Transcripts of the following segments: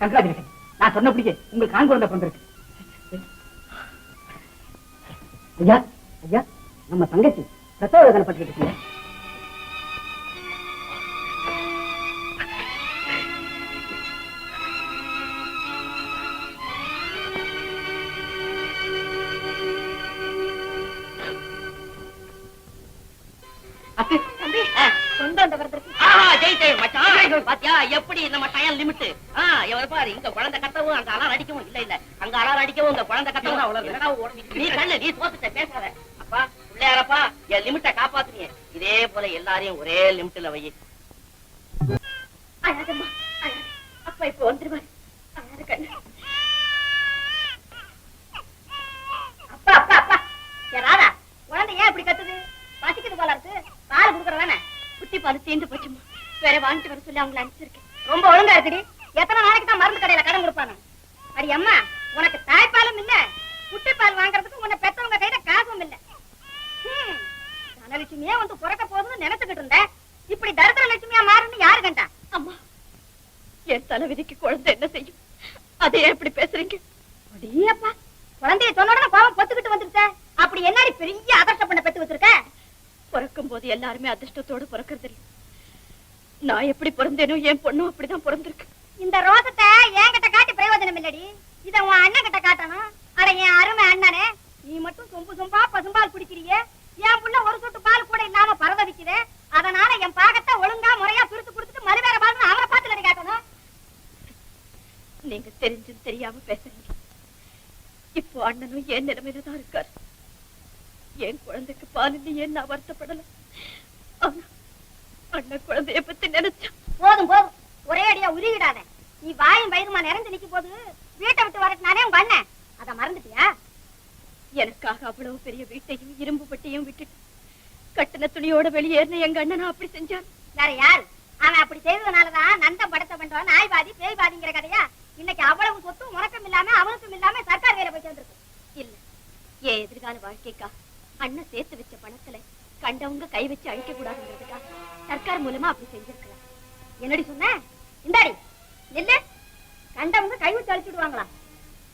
Congratulation நான் சொன்னபடியே உங்களுக்கு ஆண் குழந்தை பிறந்திருக்கு. ஐயா ஐயா நம்ம தங்கச்சி பிரசவ வேதனை பட்டுக்கிட்டு பாத்தியா? எப்படி நம்ம டைம் லிமிட் எவர பாரு இங்க குழந்தை கத்தவும் அங்க அலாரம் அடிக்கவும் இல்ல இல்ல. அங்க அலாரம் அடிக்கவும் இங்க குழந்தை கத்தவும் அவ்வளவு? நீ கண்ணு நீ தோத்துட்ட பேசாத. அப்பா பிள்ளையாரப்பா என் லிமிட்ட காப்பாத்துனீங்க இதே போல எல்லாரையும் ஒரே லிமிட்ல வை. அப்பா இப்ப வந்துருவாரு. அப்பா அப்பா அப்பா. ஏ ராதா குழந்தை ஏன் இப்படி கத்துது? பசிக்குது போல இருக்கு. பால் குடுக்கறதானே? குட்டி பால் தீந்து போச்சுமா வேற வாங்கிட்டு வர சொல்லி அவங்களை அனுப்பிச்சிருக்கேன். ரொம்ப ஒழுங்கா இருக்குடி. எத்தனை நாளைக்கு தான் மருந்து கடையில கடன் கொடுப்பாங்க அடி அம்மா உனக்கு தாய்ப்பாலும் இல்ல. குட்டி பால் வாங்குறதுக்கு உன்னை பெத்தவங்க கையில காசும் இல்ல. தனலட்சுமியே வந்து பிறக்க போகுதுன்னு நினைச்சுக்கிட்டு இருந்தேன் இப்படி தரித்திர லட்சுமியா மாறுன்னு யாரு கண்டா? அம்மா என் தலைவிதிக்கு குழந்தை என்ன செய்யும்? அதை ஏன் இப்படி பேசுறீங்க? அடியப்பா குழந்தைய சொன்ன உடனே கோவம் பொத்துக்கிட்டு வந்துருச்சே. அப்படி என்னடி பெரிய அதிர்ஷ்ட பண்ண பெத்து வச்சிருக்க? பிறக்கும் போது எல்லாருமே அதிர்ஷ்டத்தோட பிறக்கிறது இல்ல. நான் எப்படி பிறந்தேனோ என் பொண்ணும் அப்படிதான் பிறந்திருக்கு. இந்த ரோசத்தை என்கிட்ட காட்டி பிரயோஜனம் இல்லடி. இத உன் அண்ணன் கிட்ட காட்டணும். அட என் அருமை அண்ணனே நீ மட்டும் சொம்பு சொம்பா பசும்பால் குடிக்கிறியே? என் புள்ள ஒரு சொட்டு பால் கூட இல்லாம பரதவிக்குதே. அதனால என் பாகத்தை ஒழுங்கா முறையா பிரித்து கொடுத்துட்டு மறுவேற பால்னு அவரை பார்த்து காட்டணும்? நீங்க தெரிஞ்சும் தெரியாம பேசுறீங்க. இப்போ அண்ணனும் என் நிலைமையில தான் இருக்காரு. என் குழந்தைக்கு பால் இல்லையே நான் வருத்தப்படல ஆனா அண்ணன் குழந்தைய பத்தி நினைச்சா போதும் போதும் ஒரே அடியா உருகிடாத நீ வாயும் வயிறுமா நிறைஞ்சு நிக்கும் போது வீட்டை விட்டு வரட்டுனானே உங்க அண்ணன் அத மறந்துட்டியா எனக்காக அவ்வளவு பெரிய வீட்டையும் இரும்பு பட்டியும் விட்டுட்டு கட்டின துணியோட வெளியேறின எங்க அண்ணன் அப்படி செஞ்சான். வேற யாரு? அவன் அப்படி செய்ததுனாலதான் நந்தம் படத்த பண்றோம் நாய்வாதி பேய்வாதிங்கிற கதையா? இன்னைக்கு அவ்வளவு சொத்தும் உனக்கும் இல்லாம அவனுக்கும் இல்லாம சர்க்கார் கையில போய் சேர்ந்திருக்கு இல்ல என் எதிர்கால வாழ்க்கைக்கா? அண்ணன் சேர்த்து வச்ச பணத்துல கண்டவங்க கை வச்சு அழிக்க கூடாதுங்கிறதுக்காக சர்க்கார் மூலமா அப்படி செஞ்சிருக்கிறார் என்னடி சொன்ன? இந்தாடி நில்லு. கண்டவங்க கை வச்சு அழிச்சுடுவாங்களா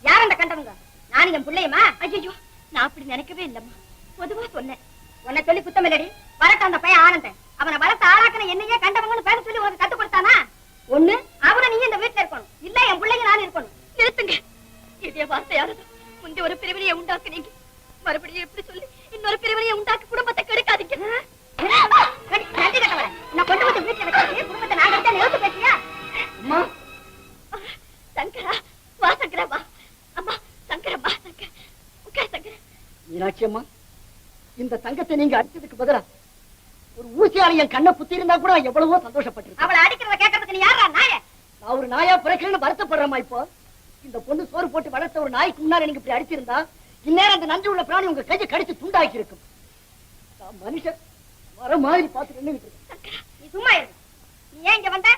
யார் அந்த கண்டவங்க? நான் என் பிள்ளையுமா? ஐயோ நான் அப்படி நினைக்கவே இல்லம்மா பொதுவா சொன்னேன் உன்னை சொல்லி குத்தம் இல்லடி வரட்டும் அந்த பையன் ஆனந்தன் அவனை வளர்த்து ஆளாக்கின என்னையே கண்டவங்கன்னு பேர சொல்லி உனக்கு கத்து கொடுத்தானா ஒண்ணு அவனை நீ இந்த வீட்டுல இருக்கணும் இல்ல என் பிள்ளைங்க நான் இருக்கணும் நிறுத்துங்க இதே வார்த்தையானதும் முந்தி ஒரு பிரிவினையை உண்டாக்குனீங்க மறுபடியும் எப்படி சொல்லி இன்னொரு பிரிவினையை உண்டாக்கி குடும்பத்தை கெடுக்காதீங்க நான் கொண்டு வந்து வீட்டுல குடும்பத்தை நான் கட்ட நிறுத்து மீனாட்சி அம்மா இந்த தங்கத்தை நீங்க அடிச்சதுக்கு பதிலா ஒரு ஊசியால என் கண்ணை புத்தி இருந்தா கூட எவ்வளவோ சந்தோஷப்பட்டிருக்கேன். அவளை அடிக்கிறத கேட்கறதுக்கு நீ யாரா நாய? நான் ஒரு நாயா பிறக்கிறேன்னு வருத்தப்படுறேம்மா இப்போ. இந்த பொண்ணு சோறு போட்டு வளர்த்த ஒரு நாய்க்கு முன்னாடி நீங்க இப்படி அடிச்சிருந்தா இந்நேரம் அந்த நன்றி உள்ள பிராணி உங்க கையை கடிச்சு துண்டாக்கி இருக்கும் நான் மனுஷன் வர மாதிரி பார்த்து இருக்கேன். நீ சும்மா நீ ஏன் இங்க வந்த?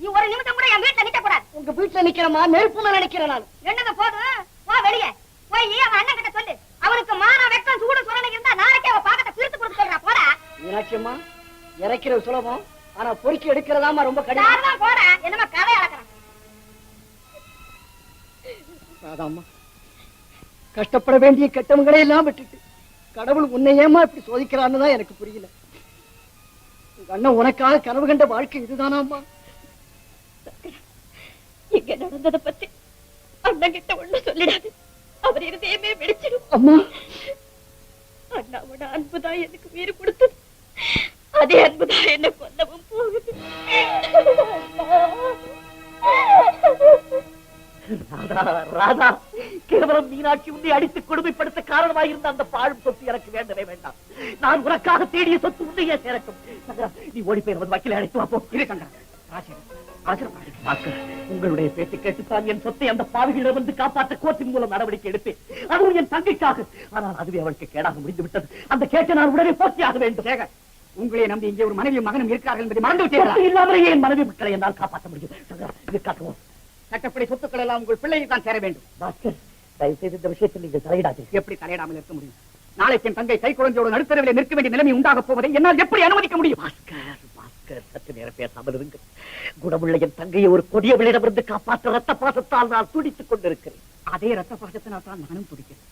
நீ ஒரு நிமிஷம் கூட என் வீட்டுல நிக்க கூடாது. உங்க வீட்டுல நிக்கிறமா நெருப்பு மேல நிக்கிறேன் நான். என்னது போதும் போ வெளியே. போய் அவன் அண்ணன் கிட்ட சொல்லு. அவனுக்கு மான வெக்கம் சூடு சுரணை இருந்தா நாளைக்கே அவன் பாக்கத்தை பிரித்து கொடுத்து சொல்றா போடா. மீனாட்சி அம்மா இறைக்கிறது சுலபம் ஆனா பொறுக்கி எடுக்கிறதாமா ரொம்ப கடினம். யாருதான் போடா. என்னமா கதை அளக்குறான் ராதாம்மா கஷ்டப்பட வேண்டிய கெட்டவங்களே எல்லாம் விட்டுட்டு கடவுள் உன்னை ஏமா இப்படி சோதிக்கிறான்னு தான் எனக்கு புரியல. உங்க அண்ணன் உனக்காக கனவு கண்ட வாழ்க்கை இதுதானாம்மா. இங்க நடந்தத பத்தி அண்ணன் கிட்ட ஒண்ணு சொல்லிடாது. அவர் இருதயமே வெடிச்சிடும். அம்மா. அண்ணாவோட அன்புதான் எனக்கு உயிர் கொடுத்தது. அதே அன்புதான் என்ன கொல்லவும் போகுது. ராதா கேவலம் மீனாட்சி உன்னை அடித்து கொடுமைப்படுத்த காரணமாயிருந்த அந்த பாழும் சொத்து எனக்கு வேண்டவே வேண்டாம். நான் உனக்காக தேடிய சொத்து உன்னையே சேரட்டும். நீ ஓடி போய் வந்து வக்கீல அழைத்து வாப்போ இரு. பாஸ்கர், உங்களுடைய பேச்சு கேட்டுத்தான் என் சொத்தை அந்த பாவிகளிடம் வந்து காப்பாற்ற கோர்ட்டின் மூலம் நடவடிக்கை எடுத்தேன் அதுவும் என் தங்கைக்காக. ஆனால் அதுவே அவளுக்கு கேடாக முடிந்து விட்டது அந்த கேட்டை நான் உடனே போட்டியாக வேண்டும். உங்களை நம்பி இங்கே ஒரு மனைவியும் மகனும் இருக்கிறார்கள் என்பதை மறந்து விட்டீர்களா? இல்லாமலேயே என் மனைவி மக்களை என்னால் காப்பாற்ற முடியும். காட்டுவோம். சட்டப்படி சொத்துக்கள் எல்லாம் உங்கள் பிள்ளையை தான் சேர வேண்டும். பாஸ்கர் தயவு செய்து இந்த விஷயத்தில் நீங்கள் தலையிடாதீர்கள். எப்படி தலையிடாமல் இருக்க முடியும்? நாளைக்கு என் தங்கை கை குழந்தையோடு நடுத்தரவிலே நிற்க வேண்டிய நிலைமை உண்டாக போவதை என்னால் எப்படி அனுமதிக்க முடியும்? பாஸ்கர் பாஸ்கர் சற்று நேரம் பேசாமல் இருங்கள் குணமுள்ள என் தங்கையை ஒரு கொடியவளிடமிருந்து காப்பாற்ற ரத்த பாசத்தால் நான் துடித்துக் கொண்டிருக்கிறேன். அதே ரத்த பாசத்தினால் தான் நானும் துடிக்கிறேன்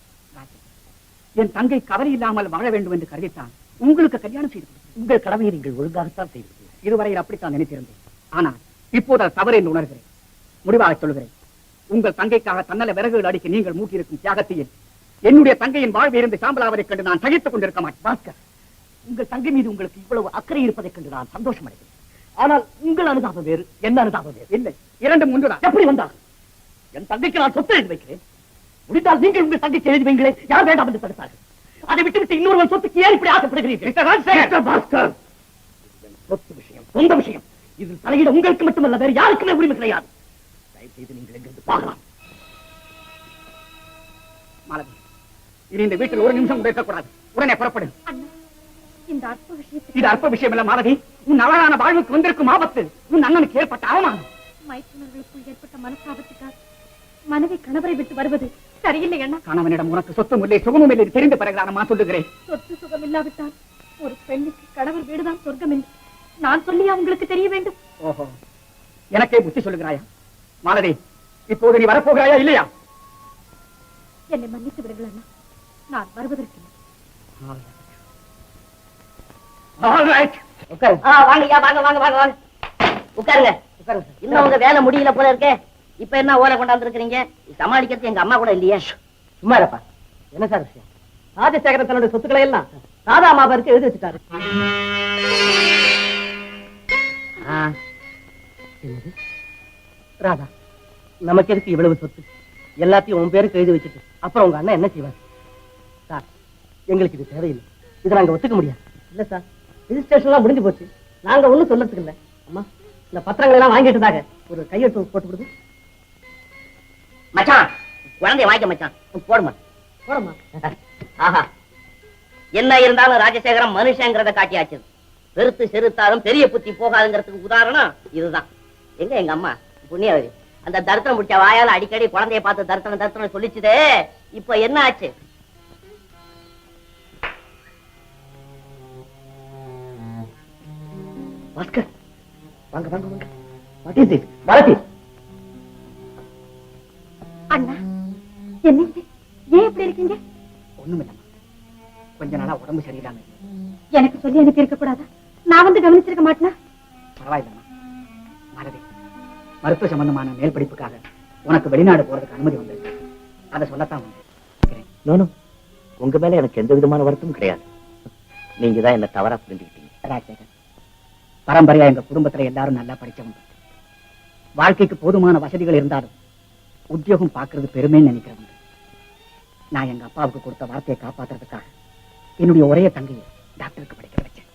என் தங்கை கவலை இல்லாமல் வாழ வேண்டும் என்று கருதித்தான் உங்களுக்கு கல்யாணம் செய்து. உங்கள் கடமையை நீங்கள் ஒழுங்காகத்தான் செய்தீர்கள் இதுவரையில் அப்படித்தான் நினைத்திருந்தேன். ஆனால் இப்போது தவறு என்று உணர்கிறேன். முடிவாக சொல்கிறேன் உங்கள் தங்கைக்காக தன்னல விறகுகள் அடிக்க நீங்கள் மூட்டியிருக்கும் தியாகத்தையில் என்னுடைய தங்கையின் வாழ்வில் இருந்து சாம்பலாவதைக் கண்டு நான் சகித்துக் கொண்டிருக்க மாட்டேன். பாஸ்கர் உங்கள் தங்கை மீது உங்களுக்கு இவ்வளவு அக்கறை இருப்பதைக் கண்டு நான் சந்தோஷம் அடைகிறேன் ஆனால் உங்கள் அனுதாபம் வேறு என்ன அனுதாபம் வேறு. இல்லை இரண்டும் ஒன்றுதான் எப்படி வந்தால்? என் தங்கைக்கு நான் சொத்து எழுதி வைக்கிறேன். முடிந்தால் நீங்கள் உங்கள் தங்கைக்கு எழுதி வைங்களே. யார் வேண்டாம் என்று தடுத்தார்கள்? அதை விட்டுவிட்டு இன்னொருவன் சொத்துக்கு ஏன் இப்படி ஆசைப்படுகிறீர்கள்? பாஸ்கர், சொத்து விஷயம் சொந்த விஷயம். இதில் தலையிட உங்களுக்கு மட்டுமல்ல வேறு யாருக்குமே உரிமை கிடையாது. தயவு செய்து நீங்கள் எங்கிருந்து பார்க்கலாம். இனி இந்த வீட்டில் ஒரு நிமிஷம் கூட இருக்கக்கூடாது. உடனே புறப்படு. அண்ணா இந்த அற்ப விஷயத்தை இது அற்ப விஷயம் இல்ல மாலதி. உன் அழகான வாழ்வுக்கு வந்திருக்கும் ஆபத்து உன் அண்ணனுக்கு ஏற்பட்ட அவமானம். மைத்துனர்களுக்குள் ஏற்பட்ட மனஸ்தாபத்துக்காக மனைவி கணவரை விட்டு வருவது சரியில்லை அண்ணா. கணவனிடம் உனக்கு சொத்தும் இல்லை சுகமும் இல்லை தெரிந்த நான் சொல்லுகிறேன். சொத்து சுகம் இல்லாவிட்டால் ஒரு பெண்ணுக்கு கணவர் வீடுதான் சொர்க்கம் என்று நான் சொல்லியா உங்களுக்கு தெரிய வேண்டும். ஓஹோ. எனக்கே புத்தி சொல்லுகிறாயா? மாலதி இப்போது நீ வரப்போகிறாயா இல்லையா? என்னை மன்னித்து விடுங்கள் அண்ணா. நான் ஆ, வாங்கய்யா வாங்க வாங்க வாங்க வாங்க. உட்காருங்க. உட்காருங்க. இன்னும் உங்க வேலை முடியல போல இருக்கே. இப்ப என்ன ஓலை கொண்டாந்து இருக்கிறீங்க சமாளிக்கிறது எங்க அம்மா கூட இல்லையே. சும்மா இருப்பா. என்ன சார் விஷயம்? ராஜசேகரன் தன்னுடைய சொத்துக்களை எல்லாம் ராதா மாபருக்கு எழுதி வச்சுட்டாரு. ராதா நமக்கு எதுக்கு இவ்வளவு சொத்து? எல்லாத்தையும் உன் பேருக்கு எழுதி வச்சுட்டு அப்புறம் உங்க அண்ணன் என்ன செய்வார்? எங்களுக்கு இது தேவையில்லை. இதை நாங்க ஒத்துக்க முடியாது. இல்ல சார் ரிஜிஸ்ட்ரேஷன் எல்லாம் முடிஞ்சு போச்சு. நாங்க ஒண்ணும் சொல்லறதுக்கு இல்ல. அம்மா இந்த பத்திரங்களை எல்லாம் வாங்கிட்டதாக ஒரு கையெழுத்து போட்டு கொடுங்க. மச்சான் குழந்தைய வாங்கிக்க மச்சான். போடுமா? போடமா ஆஹா. என்ன இருந்தாலும் ராஜசேகரம் மனுஷங்கிறத காட்டியாச்சு. பெருத்து செருத்தாலும் பெரிய புத்தி போகாதுங்கிறதுக்கு உதாரணம் இதுதான். எங்க எங்க அம்மா? புண்ணியவதி. அந்த தர்த்தனம் முடிச்ச வாயால அடிக்கடி குழந்தைய பார்த்து தர்த்தனம் தர்த்தனம் சொல்லிச்சுதே. இப்ப என்ன ஆச்சு? பாஸ்கர் வாங்க வாங்க வாங்க. வாட் இஸ் திஸ் பாரதி அண்ணா என்ன ஏன் இப்படி இருக்கீங்க? ஒண்ணுமில்லம்மா கொஞ்ச நாளா உடம்பு சரியில்லாம. எனக்கு சொல்லி அனுப்பி இருக்க கூடாதா? நான் வந்து கவனிச்சிருக்க மாட்டேனா? பரவாயில்லம்மா. மாலதி மருத்துவ சம்பந்தமான மேல் படிப்புக்காக உனக்கு வெளிநாடு போறதுக்கு அனுமதி வந்திருக்கு. அதை சொல்லத்தான் வந்தேன். உங்க மேல எனக்கு எந்த விதமான வருத்தமும் கிடையாது. நீங்க தான் என்ன தவறா புரிஞ்சுக்கிட்டீங்க. பரம்பரையா எங்க குடும்பத்துல எல்லாரும் நல்லா படிச்சவங்க. வாழ்க்கைக்கு போதுமான வசதிகள் இருந்தாலும் உத்தியோகம் பாக்குறது பெருமைன்னு நினைக்கிறவங்க. நான் எங்க அப்பாவுக்கு கொடுத்த வார்த்தையை காப்பாத்துறதுக்காக என்னுடைய ஒரே தங்கையை டாக்டருக்கு படிக்க வச்சேன்.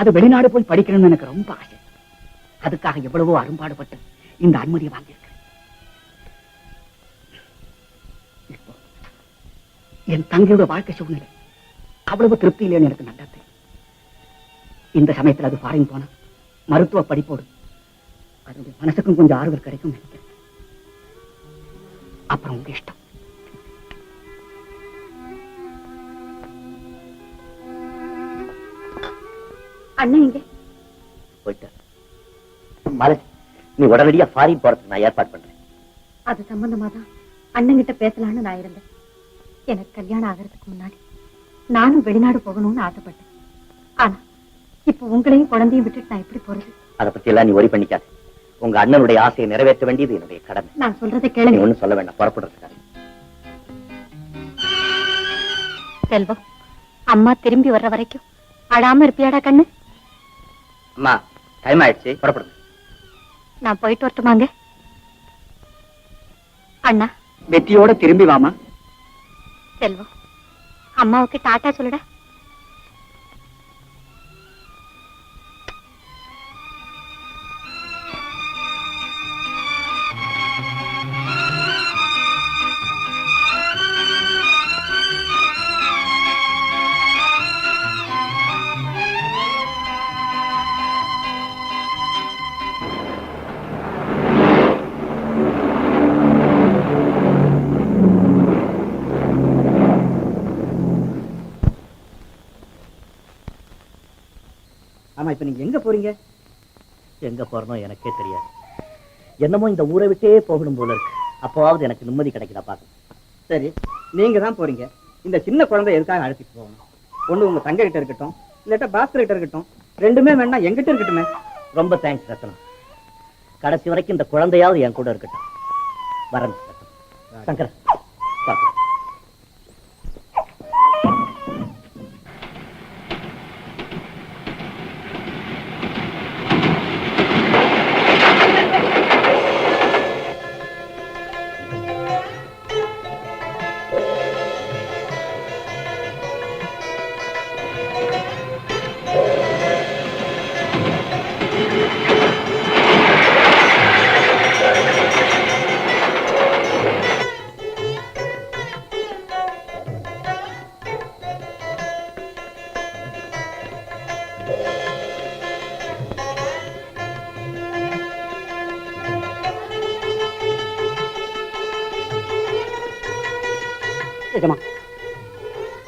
அது வெளிநாடு போய் படிக்கணும்னு எனக்கு ரொம்ப ஆசை. அதுக்காக எவ்வளவோ அரும்பாடுபட்டு இந்த அனுமதியை வாங்கியிருக்கேன். என் தங்கையோட வாழ்க்கை சூழ்நிலை அவ்வளவு திருப்தி இல்லைன்னு எனக்கு நல்லா இந்த சமயத்துல அது ஃபாரின் போனா மருத்துவ படிப்போடு அதனுடைய மனசுக்கும் கொஞ்சம் ஆறுதல் கிடைக்கும் நினைக்கிறேன். அப்புறம் உங்க இஷ்டம். அண்ணன் இங்க. போயிட்டேன் மாலதி நீ உடனடியா ஃபாரின் போறதுக்கு நான் ஏற்பாடு பண்றேன். அது சம்பந்தமா தான் அண்ணங்கிட்ட பேசலாம்னு நான் இருந்தேன். எனக்கு கல்யாணம் ஆகிறதுக்கு முன்னாடி நானும் வெளிநாடு போகணும்னு ஆசைப்பட்டேன். ஆனா இப்ப உங்களையும் குழந்தையும் விட்டுட்டு நான் எப்படி போறது? அதை பத்தி எல்லாம் நீ ஒரி பண்ணிக்காத. உங்க அண்ணனுடைய ஆசையை நிறைவேற்ற வேண்டியது என்னுடைய கடமை. நான் சொல்றதை நீ கேளுங்க. ஒண்ணும் சொல்ல வேண்டாம் புறப்படுறதுக்காக. செல்வம் அம்மா திரும்பி வர்ற வரைக்கும் அழாம இருப்பியாடா கண்ணு? அம்மா டைம் ஆயிடுச்சு புறப்படுங்க. நான் போயிட்டு வரட்டுமாங்க? அண்ணா. வெற்றியோட திரும்பி வாமா. செல்வம் அம்மாவுக்கு டாட்டா சொல்லுடா. எங்கே போகிறனோ எனக்கே தெரியாது. என்னமோ இந்த ஊரை விட்டே போகணும் போல இருக்கு. அப்போவாவது எனக்கு நிம்மதி கிடைக்குதா பாக்க சரி நீங்கள் தான் போகிறீங்க இந்த சின்ன குழந்தை எதுக்காக அழைச்சிட்டு போகணும்? ஒன்று உங்கள் தங்க கிட்ட இருக்கட்டும் இல்லாட்டா பாஸ்கர் கிட்ட இருக்கட்டும் ரெண்டுமே வேணா எங்கிட்ட இருக்கட்டுமே. ரொம்ப தேங்க்ஸ் ரத்னம். கடைசி வரைக்கும் இந்த குழந்தையாவது என் கூட இருக்கட்டும். வரேன் சங்கர் பாக்க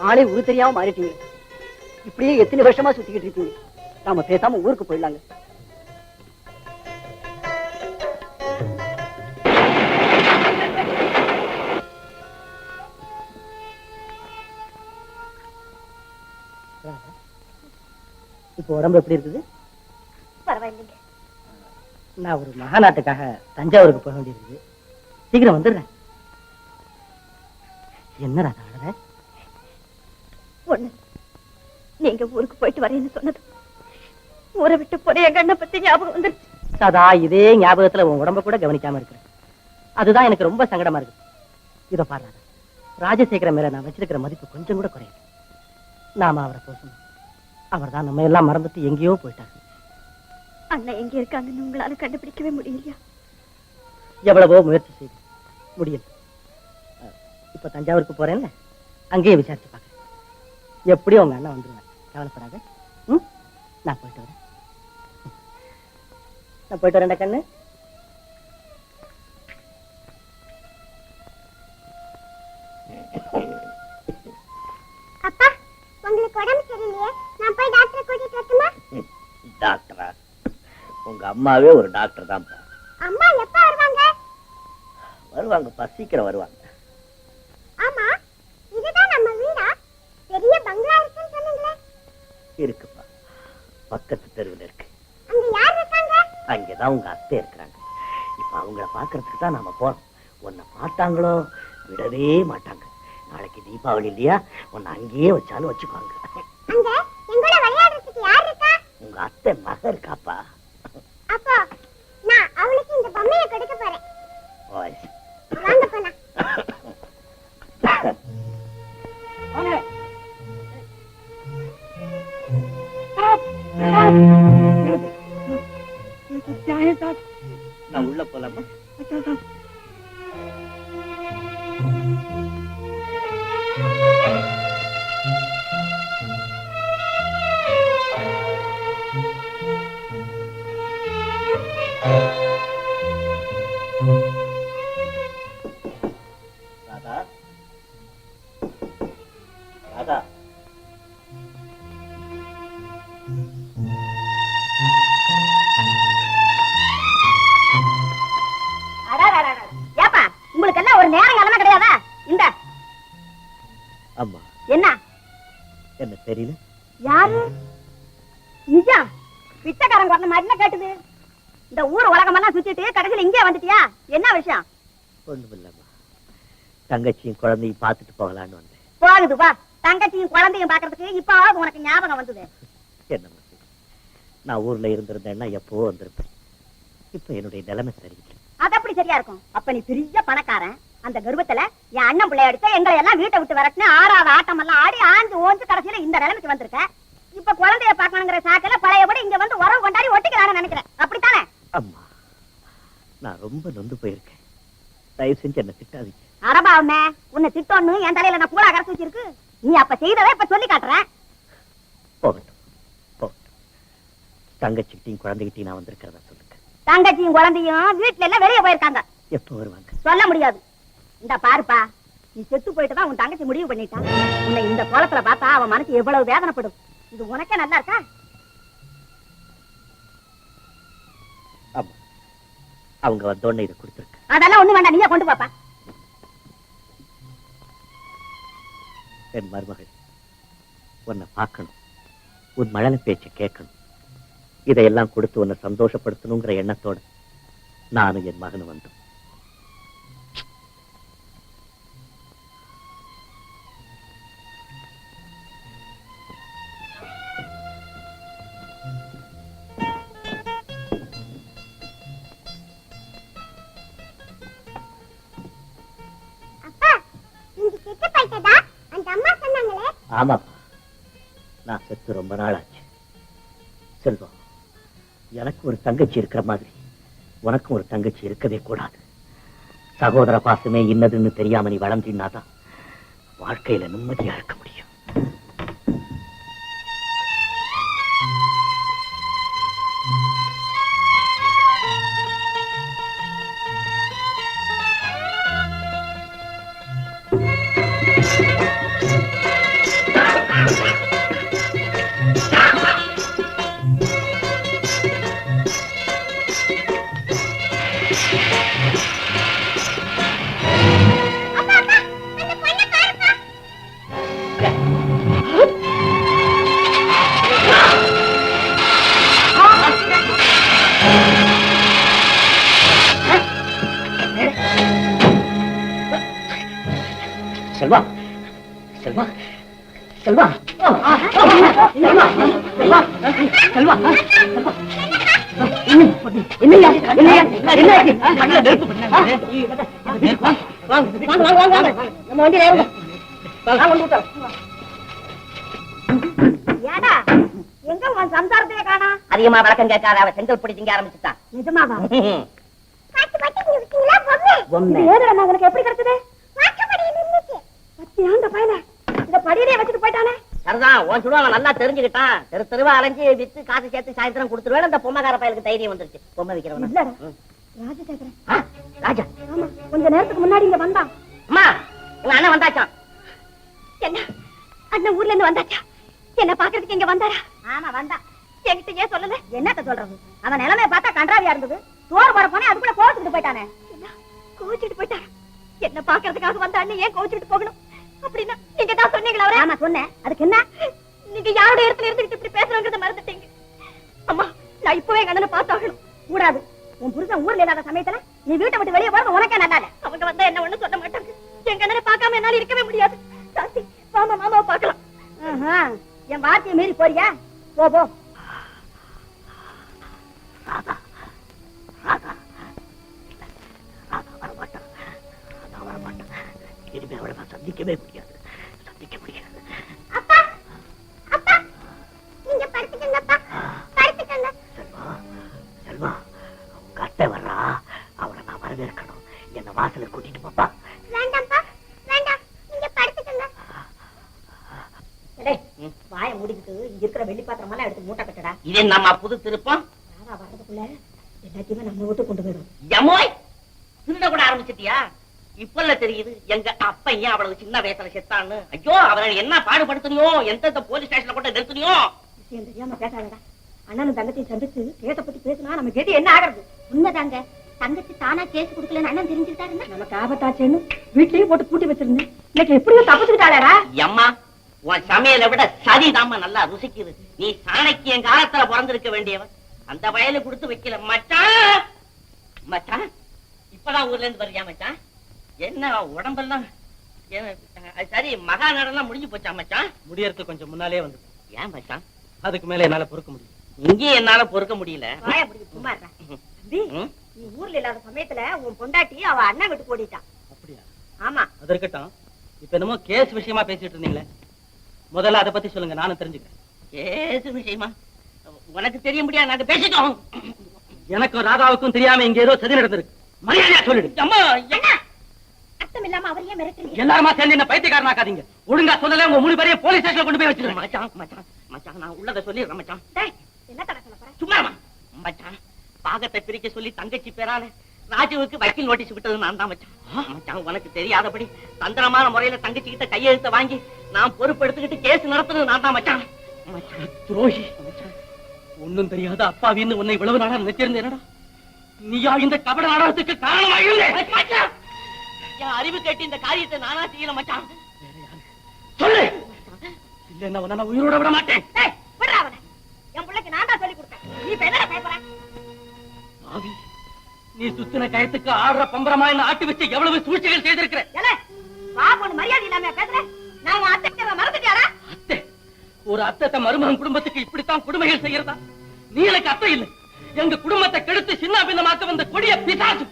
ஆளே உரு தெரியாம மாறிட்டீங்க. இப்படியே எத்தனை வருஷமா சுத்திக்கிட்டு இருக்கீங்க. நாம பேசாம ஊருக்கு போயிடலாங்க. இப்போ உடம்பு எப்படி இருக்குது? பரவாயில்லைங்க. நான் ஒரு மகாநாட்டுக்காக தஞ்சாவூருக்கு போக வேண்டியது சீக்கிரம் வந்துடுறேன். என்ன ராதா? ஒண்ணு நீங்க ஊருக்கு போயிட்டு வரேன்னு சொன்னது ஊரை விட்டு போற எங்க அண்ணன் பத்தி ஞாபகம் வந்துருச்சு. சதா இதே ஞாபகத்துல உன் உடம்ப கூட கவனிக்காம இருக்கிறேன். அதுதான் எனக்கு ரொம்ப சங்கடமா இருக்கு. இதோ பாரு ராதா. ராஜசேகரன் மேல நான் வச்சிருக்கிற மதிப்பு கொஞ்சம் கூட குறையல. நாம அவரை போசணும் அவர் தான் நம்ம எல்லாம் மறந்துட்டு எங்கேயோ போயிட்டாரு. அண்ணன் எங்க இருக்காங்கன்னு உங்களால கண்டுபிடிக்கவே முடியலையா? எவ்வளவோ முயற்சி செய்து. முடியல. இப்ப தஞ்சாவூருக்கு போறேன்ல. அங்கேயே விசாரிச்சு எப்படியும் உங்க அண்ணன் வந்துருவார். கவலைப்படாத. ம்? நான் போயிட்டு வரேன். நான் போயிட்டு வரேன்டா கண்ணு. அப்பா உங்களுக்கு உடம்பு சரியில்லையே? நான் போய் டாக்டரை கூட்டிட்டு வரட்டுமா? டாக்டரா? உங்க அம்மாவே ஒரு டாக்டர் தான் அம்மா எப்ப வருவாங்க? வருவாங்க சீக்கிரம் வருவாங்க. உங்க அத்தை இருக்கிறாங்க. இப்ப அவங்கள பாக்குறதுக்கு தான் நாம போறோம். உன்னை பார்த்தாங்களோ? விடவே மாட்டாங்க. நாளைக்கு தீபாவளி இல்லையா? உன்னை அங்கேயே வச்சாலும் வச்சுக்குவாங்க. அங்க? எங்கூட விளையாடுறதுக்கு யார் இருக்கா? உங்க அத்தை மக இருக்காப்பா. அப்போ நான் பிச்சைக்காரன் குரல் மாதிரி கேட்டுது. இந்த ஊர் உலகமெல்லாம் சுத்திட்டு கடைசியில இங்கே வந்துட்டியா? என்ன விஷயம்? ஒண்ணுமில்லம்மா. தங்கச்சியும் குழந்தையும் பார்த்துட்டு போகலான்னு வந்தேன். போகுது வா. தங்கச்சியும் குழந்தையும் பாக்குறதுக்கு இப்ப உனக்கு ஞாபகம் வந்தது. செய்ய? நான் ஊர்ல இருந்திருந்தேன்னா எப்போ வந்திருப்பேன்? இப்ப என்னுடைய நிலைமை சரியில்லை. அது அப்படி சரியா இருக்கும்? அப்ப நீ பெரிய பணக்காரன். அந்த கர்வத்துல என் அண்ணன் பிள்ளை அடிச்ச எங்களை எல்லாம் வீட்டை விட்டு வரட்டுன்னு ஆறாவது ஆட்டம் எல்லாம் ஆடி ஆஞ்சு ஓஞ்சு கடைசியில இந்த நிலைமைக்கு வந்திருக்க. இப்ப குழந்தைய பார்க்கணுங்கிற சாக்கில பழையபடி இங்க வந்து உறவு கொண்டாடி ஒட்டிக்கலாம்னு நினைக்கிறேன். அப்படித்தானே? அம்மா நான் ரொம்ப நொந்து போயிருக்கேன். தயவு செஞ்சு என்ன திட்டாதீங்க. அரபாவுமே உன்னை திட்டோன்னு என் தலையில நான் பூரா கரைச்சு வச்சிருக்கு. நீ அப்ப செய்ததை இப்ப சொல்லி காட்டுறேன். போகட்டும் போகட்டும். தங்கச்சிக்கிட்டையும் குழந்தைகிட்டையும் நான் வந்திருக்கிறதா சொல்லுங்க. தங்கச்சியும் குழந்தையும் வீட்டுல எல்லாம் வெளியே போயிருக்காங்க. எப்போ வருவாங்க? சொல்ல முடியாது. இந்த பாருப்பா நீ செத்து போயிட்டு தான் உன் தங்கச்சி முடிவு பண்ணிட்டான். உன்னை இந்த கோலத்துல பார்த்தா அவன் மனசு எவ்வளவு வேதனைப்படும். இது உனக்கே நல்லா இருக்கா? அவங்க வந்தோடனே இதை கொடுத்துருக்கு. அதெல்லாம் ஒண்ணு வேண்டாம் நீங்க கொண்டு பாப்பா. என் மருமகள் உன்னை பார்க்கணும். உன் மழலை பேச்சு கேட்கணும். இதையெல்லாம் கொடுத்து உன்னை சந்தோஷப்படுத்தணுங்கிற எண்ணத்தோட நானும் என் மகனும் வந்தோம். ஆமாப்பா நான் செத்து ரொம்ப நாள் ஆச்சு செல்வம் எனக்கு ஒரு தங்கச்சி இருக்கிற மாதிரி. உனக்கும் ஒரு தங்கச்சி இருக்கவே கூடாது. சகோதர பாசமே இன்னதுன்னு தெரியாம நீ வளர்ந்தீன்னாதான் வாழ்க்கையில நிம்மதியா இருக்க முடியும். செல்வா என்னையா? என்னையா? என்ன நெருப்பு வாங்க வாங்க வாங்க வாங்க நம்ம வண்டியில ஏறுங்க. வாங்க வந்து விட்டோம் ஏடா எங்க உன் சம்சாரத்தையே காணா? அதிகமா வழக்கம் கேட்காத அவ செங்கல் பிடி திங்க ஆரம்பிச்சுட்டான் நிஜமாவா? பாத்து பாத்து நீ விட்டீங்களா பொம்மை. பொம்மை. இது ஏதுடா உங்களுக்கு எப்படி கிடைச்சது? இந்த படியிலே வச்சுட்டு போயிட்டானே. சரிதான் உன் சுடு அவன் நல்லா தெரிஞ்சுக்கிட்டான் தெரு தெருவா அலைஞ்சு வித்து காசு சேர்த்து சாயந்தரம் கொடுத்துருவேன். அந்த பொம்மைக்கார பயலுக்கு தைரியம் வந்துருச்சு. பொம்மை விக்கிறவன. ராஜா. ஆமா கொஞ்ச நேரத்துக்கு முன்னாடி இங்க வந்தான் அம்மா உங்க அண்ணன் வந்தாச்சான் என்ன? அண்ணன் ஊர்ல இருந்து வந்தாச்சா? என்ன பாக்குறதுக்கு இங்க வந்தாரா? ஆமா வந்தா என்கிட்ட ஏன் சொல்லல? என்னத்த சொல்றது? அவன் நிலைமைய பார்த்தா கன்றாவியா இருந்தது. சோறு போட போனே அதுக்குள்ள கோச்சுட்டு போயிட்டானே. கோச்சிட்டு போயிட்டாரா? என்ன பாக்குறதுக்காக வந்த அண்ணன் ஏன் கோச்சிட்டு போகணும்? அப்படின்னா நீங்க தான் சொன்னீங்களா அவரே? ஆமா சொன்னேன். அதுக்கு என்ன? நீங்க யாரோட இடத்துல இருந்துகிட்டு இப்படி பேசுறோங்கிறத மறந்துட்டீங்க. அம்மா நான் இப்பவே எங்க அண்ணனை பார்த்தாகணும். கூடாது. உன் புருஷன் ஊர்ல இல்லாத சமயத்துல நீ வீட்டை விட்டு வெளியே போறது உனக்கே நல்லா இல்ல அவங்க வந்தா என்ன ஒண்ணு சொல்ல மாட்டாங்க. எங்க அண்ணனை பார்க்காம என்னால இருக்கவே முடியாது. சாந்தி மாமா மாமாவை பார்க்கலாம். என் வார்த்தையை மீறி போறியா? போ போ. நான் சந்திக்கவே முடியாது. சந்திக்க முடியாது. அப்பா! அப்பா! நீங்க படுத்துக்கங்கப்பா. படுத்துக்கங்க. செல்வா செல்வா உங்க அத்தை வர்றா. அவளை நான் வரவேற்கணும். என்ன வாசல்ல கூட்டிட்டு போப்பா. வேண்டாம்ப்பா. வேண்டாம். நீங்க படுத்துக்கங்க. வாய மூடிக்கிட்டு இங்க இருக்கிற வெள்ளி பாத்திரம் எல்லாம் எடுத்து மூட்டை கட்டடா. இது நம்ம புது திருப்பம்? வர்றதுக்குள்ள எல்லாத்தையுமே நம்ம வீட்டு கொண்டு போயிடும். இப்பல்ல தெரியுது எங்க அப்பன் ஏன் அவ்வளவு சின்ன வயசுல செத்தான்னு? ஐயோ அவரை என்ன பாடுபடுத்தணியோ எந்தெந்த போலீஸ் ஸ்டேஷன்ல கொண்டு நிறுத்தணியோ விஷயம் தெரியாம பேசாதடா அண்ணனும் தங்கத்தையும் சந்திச்சு கேஸ பத்தி பேசினா நம்ம கெதி என்ன ஆகுறது? உண்மைதாங்க. தங்கச்சி தானா கேஸ் கொடுக்கலன்னு அண்ணன் தெரிஞ்சுக்கிட்டாருன்னா நமக்கு ஆபத்தாச்சேன்னு வீட்லயே போட்டு பூட்டி வச்சிருந்தேன். இன்னைக்கு எப்படியோ தப்பிச்சுக்கிட்டாளேடா. எம்மா உன் சமையலை விட சரிதாம்மா நல்லா ருசிக்குது. நீ சாணைக்கு என் காலத்துல பிறந்திருக்க வேண்டியவன். அந்த வயலை கொடுத்து வைக்கல மச்சான். மச்சான் இப்பதான் ஊர்ல இருந்து வர்றியா மச்சான்? என்ன உடம்பெல்லாம்? ஏன், அது சரி மகா நடனம் முடிஞ்சு போச்சா மச்சான்? முடியறதுக்கு கொஞ்சம் முன்னாலே வந்து ஏன் மச்சான்? அதுக்கு மேல என்னால பொறுக்க முடியும் இங்கேயும் என்னால பொறுக்க முடியல? நீ ஊர்ல இல்லாத சமயத்துல உன் பொண்டாட்டி அவ அண்ணன் விட்டு ஓடிட்டான் அப்படியா? ஆமா. அது இருக்கட்டும். இப்ப என்னமோ கேஸ் விஷயமா பேசிட்டு இருந்தீங்களே. முதல்ல அதை பத்தி சொல்லுங்க நானும் தெரிஞ்சுக்கிறேன். ஏசு விஷயமா? உனக்கு தெரிய முடியாது நாங்க பேசிட்டோம். எனக்கும் ராதாவுக்கும் தெரியாம இங்க ஏதோ சதி நடந்திருக்கு. மரியாதையா சொல்லிடு. அம்மா என்ன அர்த்தம் இல்லாம அவர் ஏன் மிரட்டுறீங்க. எல்லாருமா சேர்ந்து என்ன பைத்தியக்காரனாக்காதீங்க. ஒழுங்கா சொல்லல உங்க மூணு பேரையும் போலீஸ் ஸ்டேஷன்ல கொண்டு போய் வச்சிருக்கேன் மச்சான் மச்சான் மச்சான் நான் உள்ளத சொல்லிடுறேன் மச்சான். டேய், என்ன தடை சொல்ல போற? சும்மா மச்சான் பாகத்தை பிரிக்க சொல்லி தங்கச்சி பேரால ராஜுவுக்கு வக்கீல் நோட்டீஸ் விட்டது நான் தான் மச்சான். மச்சான் உனக்கு தெரியாதபடி தந்திரமான முறையில தங்கச்சி கிட்ட கையெழுத்த வாங்கி நான் பொறுப்பு எடுத்துக்கிட்டு கேஸ் நடத்துறது நான் தான் மச்சான். மச்சான். துரோகி. மச்சான். ஒண்ணும் தெரியாத அப்பாவின்னு உன்னை இவ்வளவு நாளா நினைச்சிருந்தேன் என்னடா நீயா இந்த கபட நாடகத்துக்கு காரணமாக என் அறிவு கேட்டு இந்த காரியத்தை நானா செய்யல மச்சான். சொல்லு! இல்ல உன்னை உயிரோட விட மாட்டேன். டேய், விடுறா அவனை. என் பிள்ளைக்கு நான் தான் சொல்லி கொடுத்தேன். நீ இப்ப என்ன பயப்படுற பாவி நீ சுத்தின கயத்துக்கு ஆடுற பம்பரமா என்ன ஆட்டி வச்சு எவ்வளவு சூழ்ச்சிகள் செய்திருக்கிற? பொண்ணு மரியாதை இல்லாம பேசுறேன் நான் அத்தை மறந்துட்டியாரா அத்தை ஒரு அத்தை மருமகன் குடும்பத்துக்கு இப்படித்தான் கொடுமைகள் செய்யறதா? நீ எனக்கு அத்தை இல்லை. எங்க குடும்பத்தை கெடுத்து சின்ன பின்னமாக்க வந்த கொடிய பிசாசு.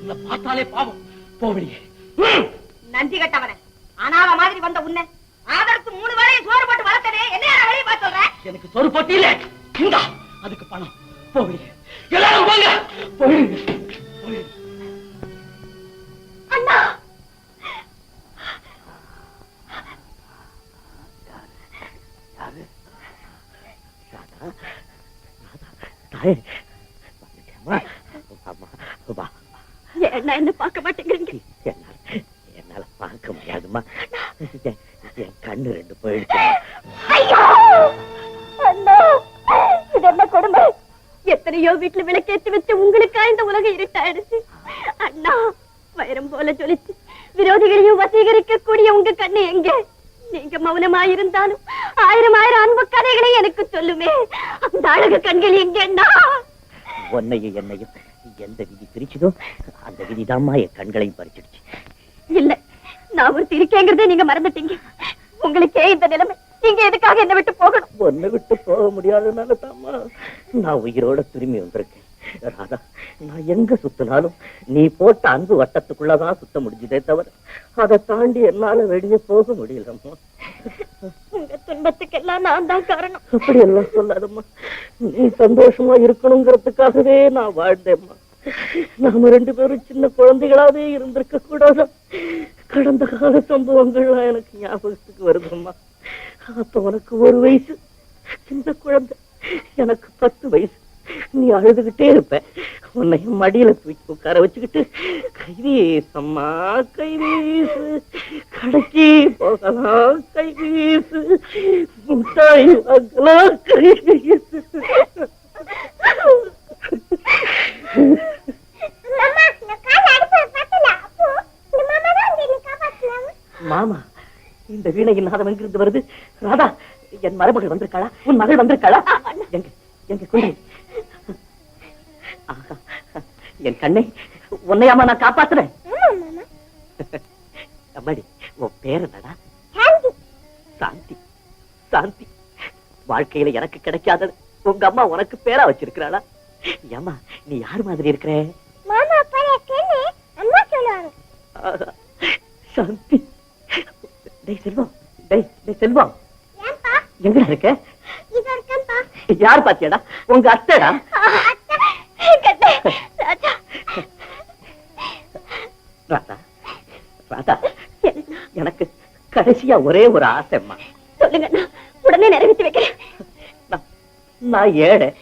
உன்னை பார்த்தாலே பாவம். போவடியே நன்றி கட்டவன அனாத மாதிரி வந்த உன்னை ஆதரத்து மூணு வேளையும் சோறு போட்டு வளர்த்தனே என்ன பார்த்து சொல்ற எனக்கு சொரு போட்டியில இந்தா அதுக்கு பணம் போவடியே எல்லாரும் போங்க போயிடுங்க அண்ணா தாயே வந்துட்டேம்மா. அம்மா, என்ன பார்க்க மாட்டேங்கிறீங்க? என்னால என்னால பார்க்க முடியாதும்மா. என் கண்ணு ரெண்டு போயிடுச்சு. இது என்ன கொடுமை? எத்தனையோ வீட்டுல விளக்கேத்தி வச்சு உங்களுக்கா இந்த உலகம் இருட்டாயிடுச்சு? அண்ணா வைரம் போல ஜொலிச்சு விரோதிகளையும் வசீகரிக்க கூடிய உங்க கண்ணு எங்க? நீங்க மௌனமா இருந்தாலும் ஆயிரம் ஆயிரம் அன்பு கதைகளை எனக்கு சொல்லுமே. அந்த அழகு கண்கள் எங்க அண்ணா உன்னையும் என்னையும் எந்த விதி பிரிச்சுதோ அந்த விதிதாம்மா என் கண்களையும் பறிச்சிடுச்சு. இல்ல நான் ஒரு இருக்கேங்கிறதே நீங்க மறந்துட்டீங்க. உங்களுக்கே இந்த நிலைமை நீங்க எதுக்காக என்ன விட்டு போகணும்? உன்னை விட்டு போக முடியாதனால தாம்மா நான் உயிரோட திரும்பி வந்திருக்கேன். ராதா நான் எங்க சுத்தினாலும் நீ போட்ட அன்பு வட்டத்துக்குள்ளதான் சுத்த முடிஞ்சதே தவிர அதை தாண்டி என்னால வெளியே போக முடியலம்மா. உங்க துன்பத்துக்கெல்லாம் நான் தான் காரணம். அப்படி எல்லாம் சொல்லாதம்மா. நீ சந்தோஷமா இருக்கணுங்கிறதுக்காகவே நான் வாழ்ந்தேம்மா. நாம ரெண்டு பேரும் சின்ன குழந்தைகளாவே இருந்திருக்க கூடாது. கடந்த கால சம்பவங்கள்லாம் எனக்கு ஞாபகத்துக்கு வருதும்மா. அப்ப உனக்கு ஒரு வயசு. சின்ன குழந்தை. எனக்கு பத்து வயசு. நீ அழுதுகிட்டே இருப்ப. உன்னை மடியில தூக்கி உட்கார வச்சுக்கிட்டு கைவீசம்மா கைவீசு. கடைக்கு போகலாம் கைவீசு. முட்டாய் வாங்கலாம் கைவீசு. மாமா இந்த வீணையின் நாதம் எங்கிருந்து வருது? ராதா என் மருமகள் வந்திருக்காளா? உன் மகள் வந்திருக்காளா? எங்க எங்க குண்டை என் கண்ணை உன்னையாமா நான் காப்பாத்துறேன். அம்மாடி உன் பேர் என்னடா? சாந்தி சாந்தி. வாழ்க்கையில எனக்கு கிடைக்காதது. உங்க அம்மா உனக்கு பேரா வச்சிருக்கிறாளா? ஏம்மா நீ யார் மாதிரி இருக்கிற? மாமா அப்பா கேளு. அம்மா சொல்லுவாங்க. சாந்தி. டேய் செல்வம். டேய் டேய் செல்வம். ஏன்பா? எங்கடா இருக்க? இது இருக்கேன்பா. யார் பாத்தியாடா? உங்க அத்தைடா? கண்ணே, ராஜா ராதா. ராதா. எனக்கு கடைசியா ஒரே ஒரு ஆசைம்மா சொல்லுங்க அண்ணா. உடனே நிறைவேற்றி வைக்கிறேன். நான்- நான் ஏழை.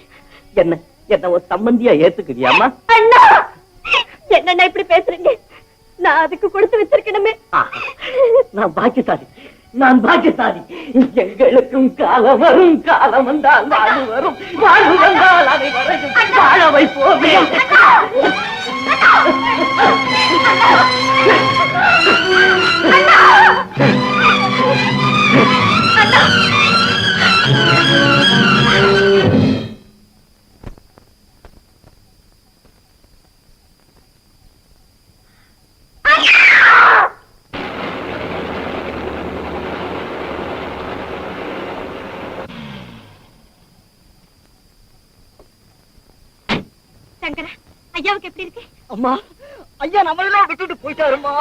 என்ன என்ன ஒரு சம்பந்தியா ஏத்துக்குவியாமா அண்ணா! என்னண்ணா இப்படி பேசுறீங்க? நான் அதுக்கு கொடுத்து வச்சிருக்கணுமே. நான் பாக்கியசாலி. நான் பாக்கியசாலி. எங்களுக்கும் காலம் வரும் காலம் வந்தால் வாழ்வு வரும். வாழ்வு வந்தால் அதை வாழ வைப்போமே. சங்கரா ஐயாவுக்கு எப்படி இருக்கு? அம்மா ஐயா நம்மளெல்லாம் விட்டுட்டு போயிட்டாருமா